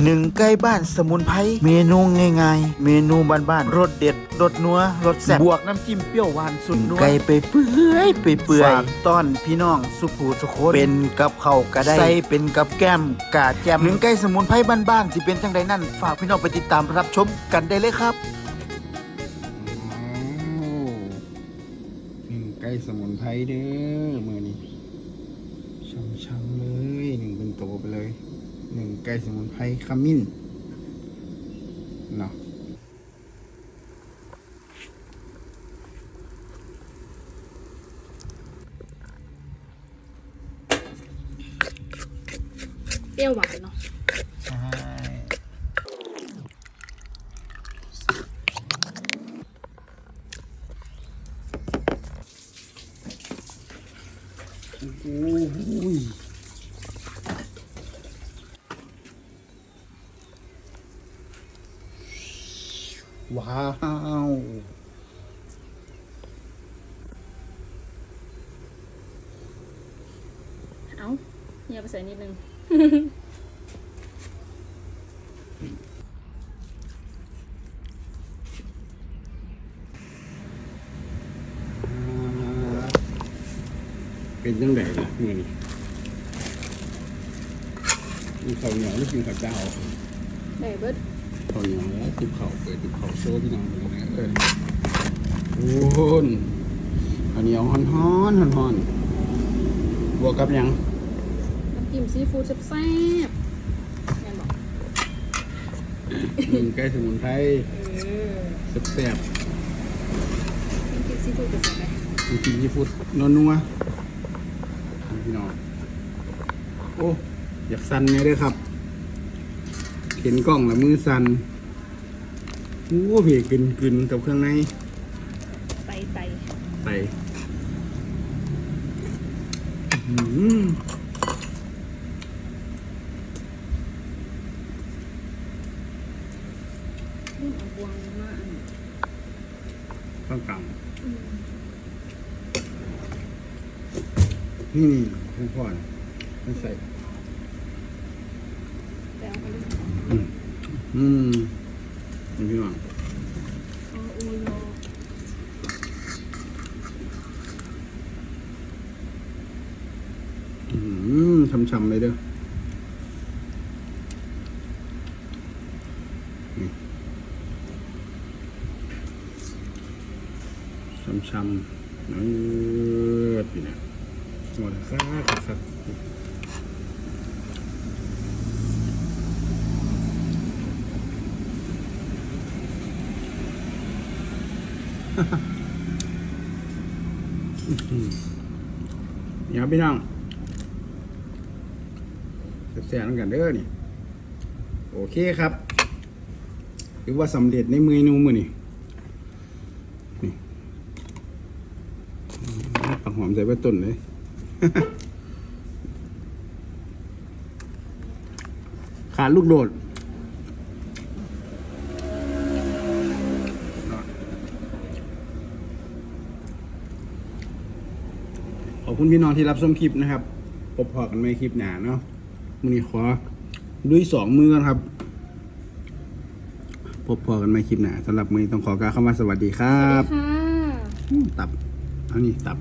หนึ่งใกล้บ้านสมุนไพรเมนูง่ายๆ เมนูบ้านๆรสเด็ดรสนัวรสแซ่บบวกน้ำจิ้มเปรี้ยวหวานสุดนัวไก่ไปเปื่อยไปเปื่อยฝากต้อนพี่น้องสุขูสุโคตเป็นกับข้าวก็ได้ใส่เป็นกับแก้มกาแจมหนึ่งใกล้สมุนไพรบ้านๆที่เป็นจังใดนั่น ฝากพี่น้องไปติดตามรับชมกันได้เลยครับหนึ่งไก่สมุนไพรเด้อมือนี้ช่ำๆเลยหนึ่งเป็นโตไปเลย หนึ่งไก่สมุนไพรขมิ้นเนาะเปรี้ยวหวานเนาะใช่โอ้ย ว้าว เอ้าเฮียไปใส่นิดนึง เป็นจังไดล่ะมือนี้มีข้าวเหนียวหรือกินข้าวเจ้าได้เบิด ข้าวเหนียวแล้วติบข้าวเปิดติบข้าวโซ่พี่น้องเลยนะเอ้ยโอ้นข้าวเหนียวฮ้อนฮ้อนฮ้อนฮ้อนๆบวกกับหยังน้ำจิ้มซีฟู้ดแซ่บๆแม่นบอกหนึ่งไก่สมุนไพรเออแซ่บน้ำจิ้มซีฟู้ดเป็นไงๆมีกินซีฟู้ดนัวนัวๆพี่น้องโอ้อยากสั่นไงด้วยครับ เห็นกล้องแล้วมือสั่นโอ้เพีกึนกึนๆกับเครื่องในไตไตไปอื้อหือนี่เอาบวงมาอันต้องกอืมำนี่นี่คุณพ่อนะมันใส่ แต่เอาไปเลย อืม อืมนี่พี่น้องเอาโอโยอืมช้ำๆเลยเด้อช้ำๆเออพี่เนี่ยหมดซักซัก เดี๋ยวพี่น้องแซ่บๆแล้วกันเด้อนี่ โอเคครับถือว่าสำเร็จในเมนูมือนี่นี่ปักหอมใส่ไว้ต้นเลยขาดลูกโดด อบคุณพี่น้องที่รับชมคลิปนะครับพบพอกันในคลิปหน้าเนาะมือนี้ขอด้วยสองมือกันครับ พบพอกันในคลิปหน้าสำหรับมือนี้ต้องขอกล่าวคำว่าสวัสดีครับค่ะตับอันนี้ตับ